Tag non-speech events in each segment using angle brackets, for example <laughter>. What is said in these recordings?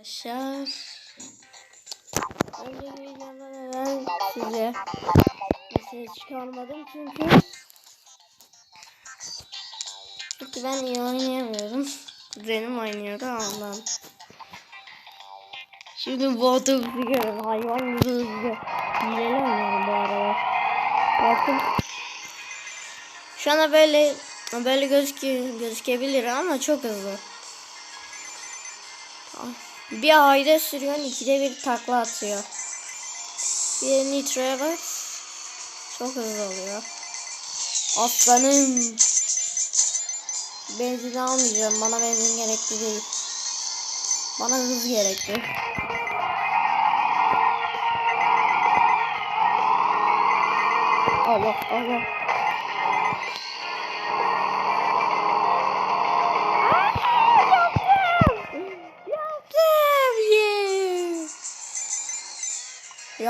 Arkadaşlar. Önceki videomda neden size mesaj çıkarmadım çünkü çünkü ben iyi oynayamıyorum. Kuzenim oynuyordu ondan. Şimdi bu otobüsü görün hayvan gibi hızlı. Hileli oynuyorum bu arada. Bakın. Şu anda böyle böyle gözüküyor, gözükebilir ama çok hızlı. Bir ayda sürüyor, ikide bir takla atıyor. Bir nitroya bak. Çok hızlı oluyor. Aslanım. Benzin almayacağım. Bana benzin gerekli değil. Bana hız gerekli. Allah Allah.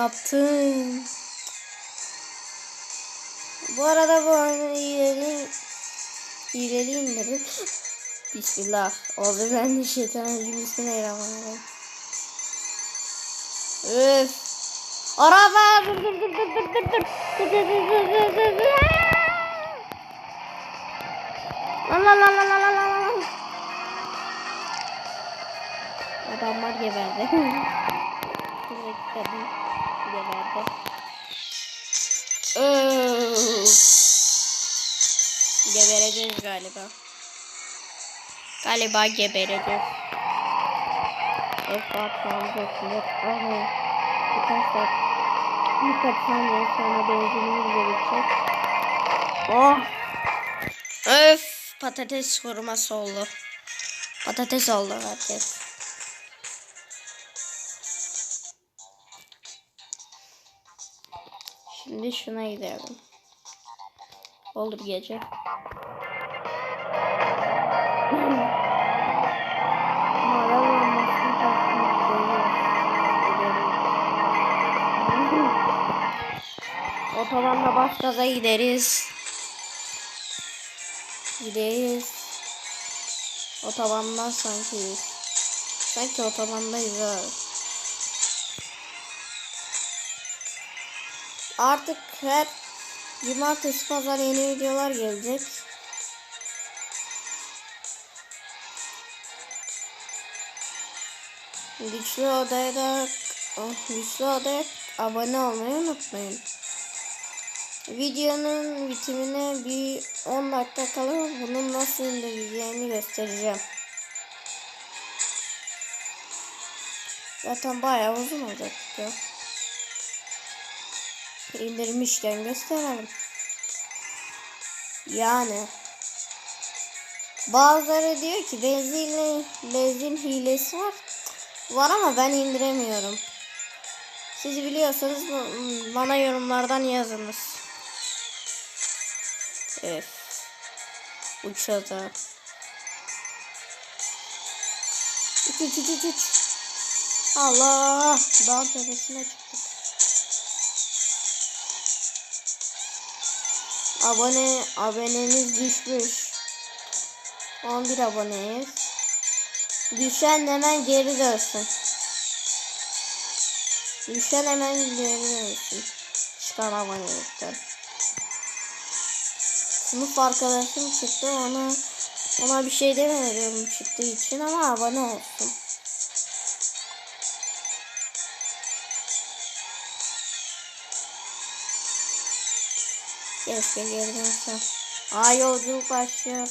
Yaptım. Bu arada bu oyunu ileri ileri indirdim. Bismillah. Oldu ben de şeytanın bismillahirrahmanirrahim. Öf. Araba dur dur dur dur dur dur dur. Dur dur dur dur dur dur lan lan lan lan lan lan lan. Adamlar geberdi. <laughs> Direkt kadın geberdi. Öf. Gebereceğiz galiba. Galiba gebereceğiz. Esat sandık. Ama birkaç saat birkaç saniye sonra benzinimiz gelecek. Oh. Öf. Patates koruması oldu. Patates oldu herkes. Şimdi şuna gidelim. Gece. Moral olmasını takmak Otobanla baş gaza gideriz. Gideriz. Otobandan sanki. Sanki otobandayız ha. Artık her cumartesi pazar yeni videolar gelecek. Güçlü odaya da oh, güçlü odaya abone olmayı unutmayın. Videonun bitimine bir 10 dakika kala bunun nasıl indirileceğini göstereceğim. Zaten bayağı uzun olacak video. İndirmişken gösterelim. Yani bazıları diyor ki benzinle benzin hilesi var. Var ama ben indiremiyorum. Siz biliyorsanız bana yorumlardan yazınız. Evet. Uçadı. Uç uç uç uç. Allah. Dağ tepesine çıktık. Abone abonemiz düşmüş. 11 aboneyiz. Düşen hemen geri dönsün. Düşen hemen geri dönsün. Çıkan abonelikten. Sınıf arkadaşım çıktı ona ona bir şey demiyorum çıktığı için ama abone olsun. Keşke geri dönsem. Aa yolculuk başlıyor.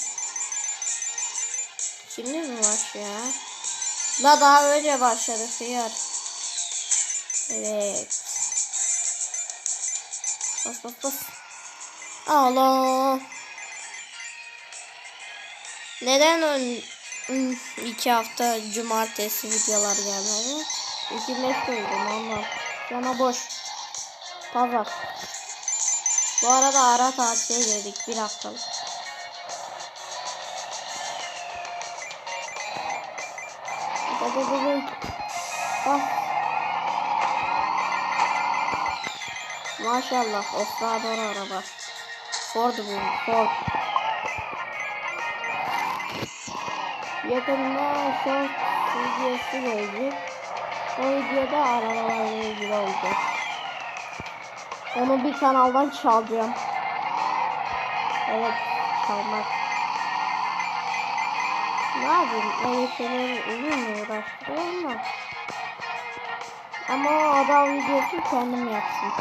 Şimdi mi başlıyor? La daha önce başladı hıyar. Evet. Bas bas bas. Allah. Neden ön, iki hafta cumartesi videolar gelmedi? İki meşguldüm ama. Yana boş. Pazar. Bu arada ara tatile girdik bir haftalık. Ah. Maşallah Obrador araba. Ford bu Ford. Yakında çok videosu gelecek. O videoda arabalarla ilgili olacak. Onu bir kanaldan çalacağım. Evet, çalmak. Ne yapayım? Öyle şeyler uzun mu uğraştırıyorum da. Ama o adam videosu kendim yapsın.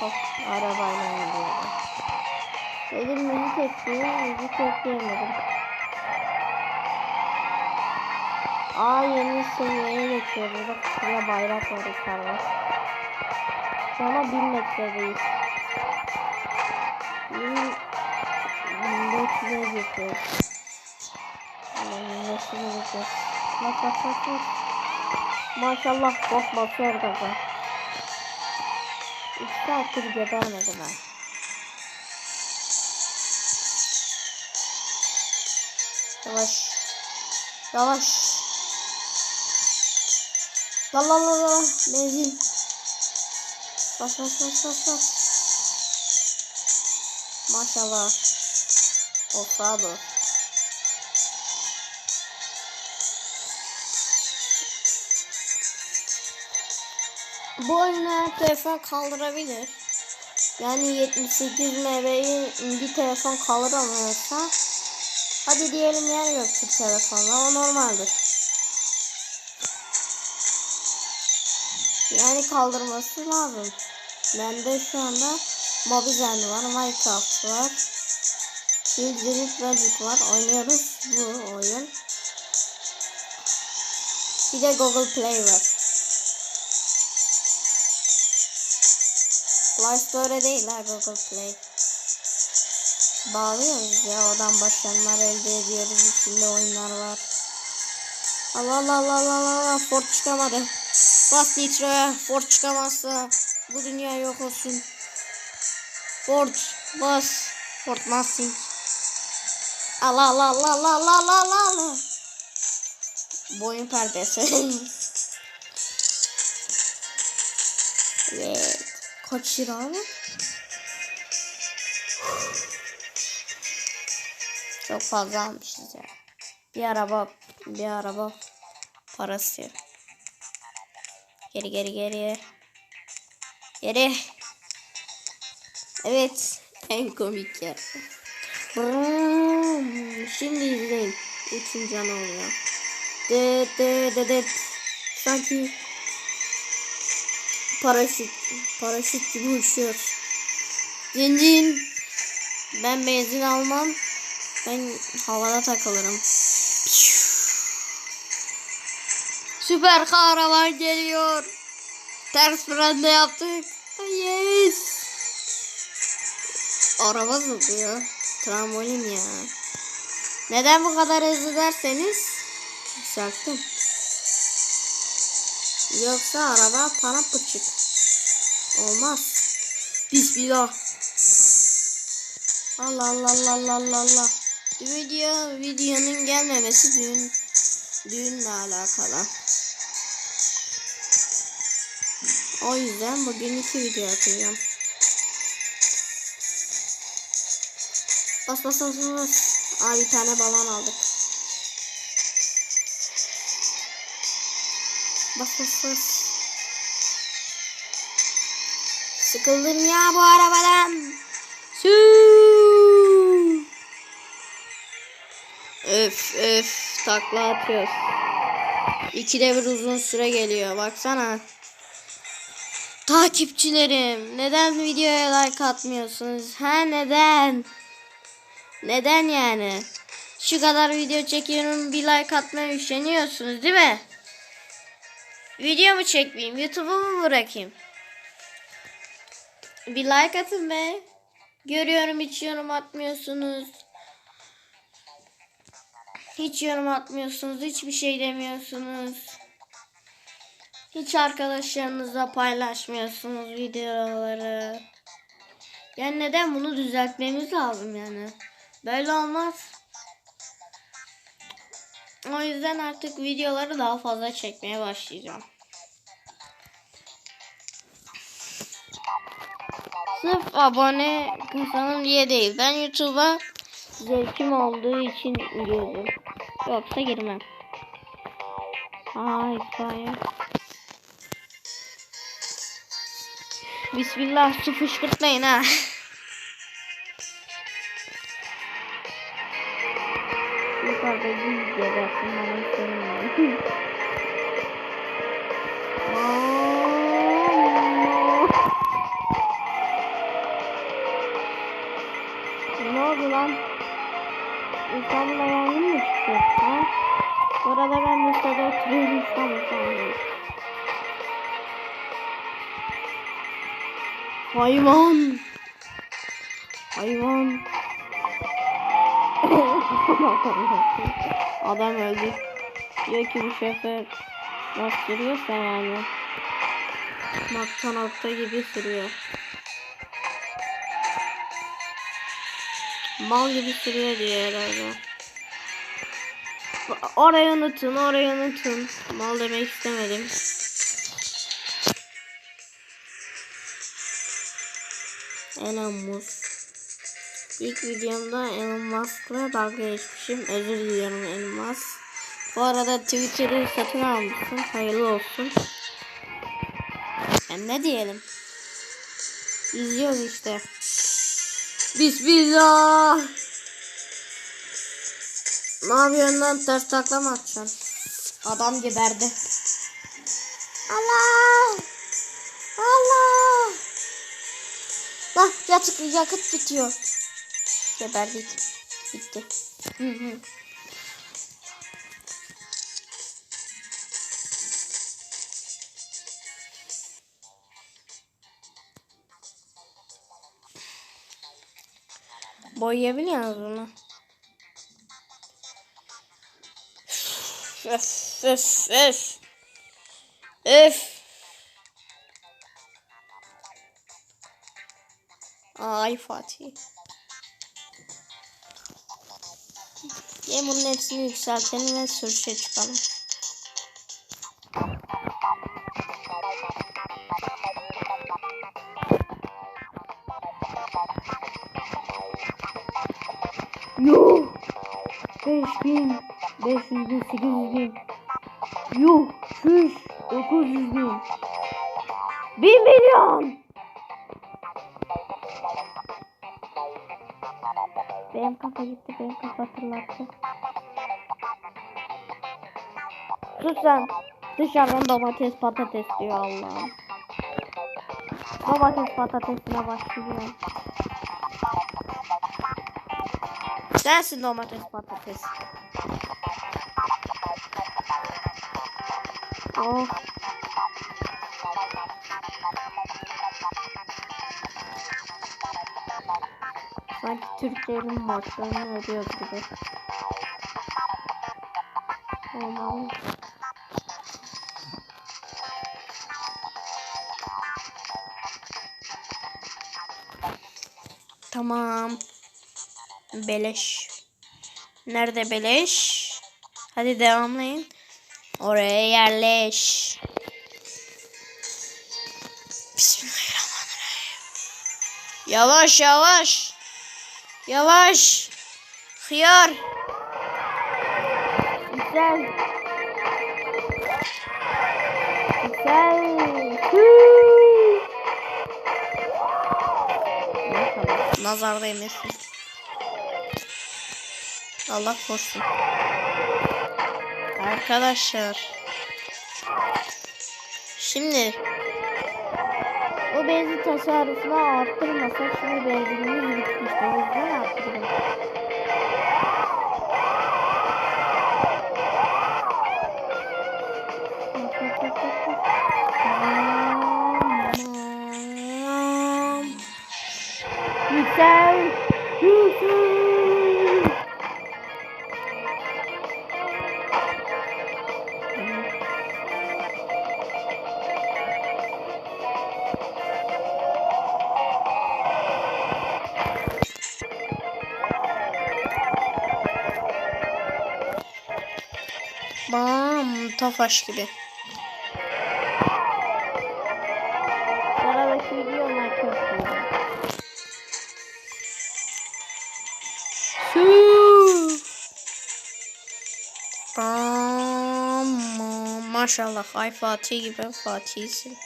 Hop, arabayla gidiyorum. Dedim müzik ekliyor, müzik ekleyemedim. Aa yeni seviyeye geçiyoruz. Bak şuraya bayrak var yukarıda. Sonra 1000 metredeyiz. 1500'e geçiyoruz. Allah 1500'e geçiyoruz. Bak bak bak bak. Maşallah bok basıyor gaza. 2 saattir gebermedi ben. Yavaş. Yavaş. La la la la. Benzin. Bas bas bas bas bas. Maşallah. Offroad. Bu oyunu telefon kaldırabilir. Yani 78 MB'yi bir telefon kaldıramıyorsa hadi diyelim yer yoktur telefonla o normaldir. Kaldırması lazım. Bende şu anda Mobizen var, Minecraft var. Bildirimlik Magic var. Oynuyoruz bu oyun. Bir de Google Play var. Play Store değil ha Google Play. Bağlıyoruz ya oradan başarılar elde ediyoruz. İçinde oyunlar var. Allah Allah Allah Allah Allah Ford çıkamadı. Bas Nitro'ya. Ford çıkamazsa bu dünya yok olsun. Ford bas. Ford Mustang. Al al al al al al al al. Boyun perdesi. <laughs> evet. Kaç lira mı? Çok fazla almışız ya. Bir araba, bir araba parası. Geri geri geri. Geri. Evet. En komik yer. Şimdi izleyin. Üçüncü ne oluyor. De de de de. Sanki paraşüt paraşüt gibi uçuyor. Zincin. Ben benzin almam. Ben havada takılırım. Süper kahraman geliyor. Ters frende yaptık. Yes. Araba zıplıyor. Trambolin ya. Neden bu kadar hızlı derseniz saktım. Yoksa araba para pıçık. Olmaz. Bismillah. Allah Allah Allah Allah Allah Allah. Video videonun gelmemesi düğün düğünle alakalı. O yüzden bugün iki video atacağım. Bas bas bas bas. Aa bir tane balon aldık. Bas bas bas. Sıkıldım ya bu arabadan. Suu. Öf öf takla atıyoruz. İkide bir uzun süre geliyor baksana. Takipçilerim neden videoya like atmıyorsunuz? Ha neden? Neden yani? Şu kadar video çekiyorum bir like atmaya üşeniyorsunuz değil mi? Video mu çekmeyeyim? YouTube'u mu bırakayım? Bir like atın be. Görüyorum hiç yorum atmıyorsunuz. Hiç yorum atmıyorsunuz. Hiçbir şey demiyorsunuz. Hiç arkadaşlarınızla paylaşmıyorsunuz videoları. Yani neden bunu düzeltmemiz lazım yani. Böyle olmaz. O yüzden artık videoları daha fazla çekmeye başlayacağım. Sırf abone kazanın diye değil. Ben YouTube'a zevkim olduğu için girdim. Yoksa girmem. Aa itfaiye. Bismillah su fışkırtmayın ha. Yukarıda bir gebersin Hayvan. Hayvan. <laughs> Adam öldü. Diyor ki bu şoför nasıl yani. Maktanakta gibi sürüyor. Mal gibi sürüyor diye herhalde. Orayı unutun, orayı unutun. Mal demek istemedim. Elon Musk. İlk videomda Elon Musk'la dalga geçmişim. Özür diliyorum Elon Musk. Bu arada Twitter'ı satın almışsın. Hayırlı olsun. Yani ne diyelim? İzliyoruz işte. Bismillah. Ne yapıyorsun lan? Ters takla atacaksın? Adam geberdi. Allah! Allah! Bak yatık yakıt bitiyor. Geberdik. Bitti. Hı hı. Boyayabiliyor musunuz bunu? Öf öf öf. Öf. Ay Fatih. Diye bunun hepsini yükseltelim ve sürüşe çıkalım. Yuh! 5000, 500 bin, 800 bin. Yuh! Şuş! 900 bin. 1 milyon! Benim kafa gitti, benim kafa hatırlattı. Sus sen. Dışarıdan domates patates diyor Allah'ım. Domates patatesine başlıyor. Sensin domates patates. Oh. Türklerin maçlarını ödüyoruz gibi. Olmalı. Tamam. Beleş. Nerede beleş? Hadi devamlayın. Oraya yerleş. Yavaş yavaş. Yavaş. Hıyar. Güzel. Güzel. Huu. Neyse, Nazar değmesin. Allah korusun. Arkadaşlar. Şimdi benzin tasarrufunu arttırmasak şimdi benzinimiz bitmiş. O yüzden Tofaş gibi. Arada şey Ama maşallah ay Fatih gibi Fatih'sin.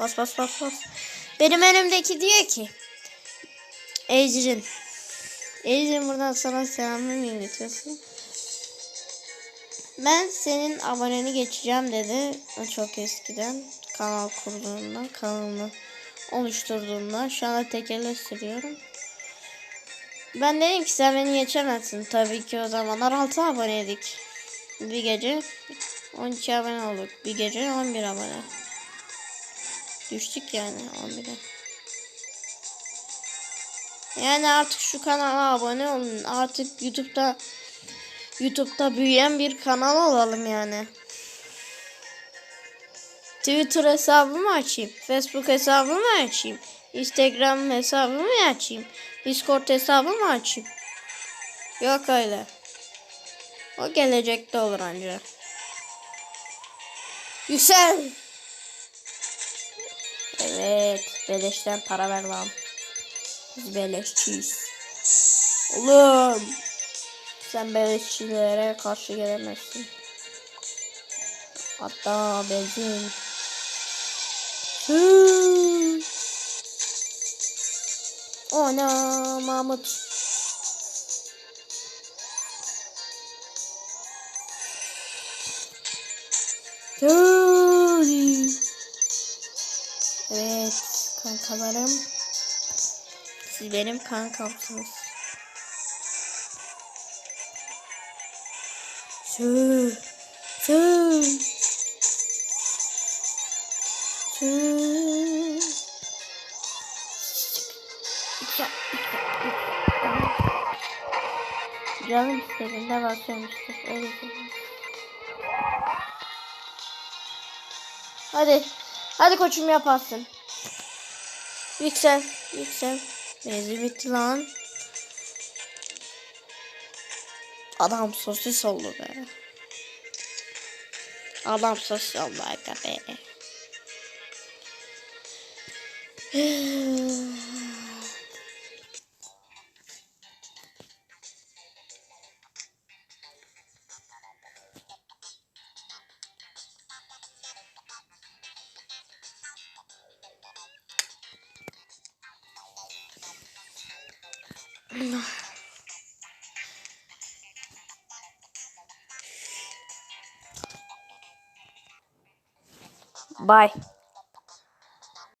Bas bas bas bas. Benim önümdeki diyor ki Ecrin Ecrin buradan sana selamımı iletiyorsun. Ben senin aboneni geçeceğim dedi. Çok eskiden kanal kurduğundan kanalını oluşturduğundan şu anda tekerle sürüyorum. Ben dedim ki sen beni geçemezsin. Tabii ki o zamanlar 6 aboneydik. Bir gece 12 abone olduk. Bir gece 11 abone. Düştük yani 11'e. Yani artık şu kanala abone olun. Artık YouTube'da YouTube'da büyüyen bir kanal olalım yani. Twitter hesabımı açayım. Facebook hesabımı açayım. Instagram hesabımı açayım. Discord hesabımı açayım. Yok öyle. O gelecekte olur anca. Yüksel. Evet. Beleşten para ver lan. Biz beleşçiyiz. Oğlum. Sen beleşçilere karşı gelemezsin. Hatta benzin. Ana Mahmut. Hadi. Evet kankalarım. Siz benim kankamsınız. Sür. Sür. Sür. Canım istediğinde basıyorum işte. Öyle söyleyeyim. Hadi. Hadi koçum yaparsın. Yüksel. Yüksel. Benzin bitti lan. Adam sosis oldu be. Adam sosis oldu aga <sighs> Bye.